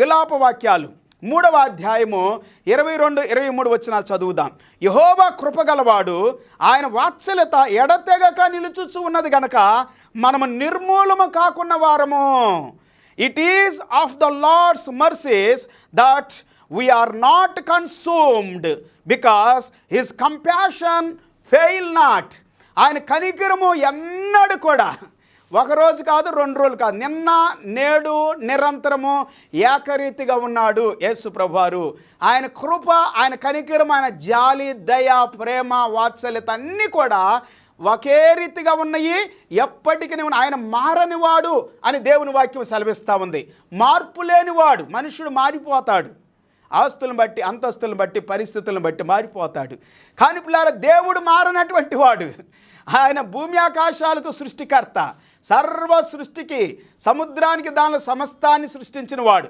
విలాప వాక్యాలు. మూడవ అధ్యాయము ఇరవై రెండు ఇరవై మూడు వచ్చిన చదువుదాం. యహోవా కృపగలవాడు ఆయన వాత్సల్యత ఎడతెగక నిలుచుచు ఉన్నది గనక మనము నిర్మూలము కాకున్న వారము. It is of the Lord's mercies that we are not consumed because his compassion fail not ఆయన కనికరము ఎన్నడూ కూడా ఒకరోజు కాదు రెండు రోజులు కాదు. నిన్న నేడు నిరంతరము ఏకరీతిగా ఉన్నాడు యేసు ప్రభువారు. ఆయన కృప ఆయన కనికరం ఆయన జాలి దయ ప్రేమ వాత్సల్యత అన్నీ కూడా ఒకే రీతిగా ఉన్నాయి. ఎప్పటికీ ఆయన మారనివాడు అని దేవుని వాక్యం సెలవిస్తూ ఉంది. మార్పు లేనివాడు మనుషుడు మారిపోతాడు. ఆస్తులను బట్టి అంతస్తులను బట్టి పరిస్థితులను బట్టి మారిపోతాడు. కానీ పిల్లారా దేవుడు మారనటువంటి వాడు. ఆయన భూమి ఆకాశాలకు సృష్టికర్త. సర్వ సృష్టికి సముద్రానికి దాని సమస్తాన్ని సృష్టించిన వాడు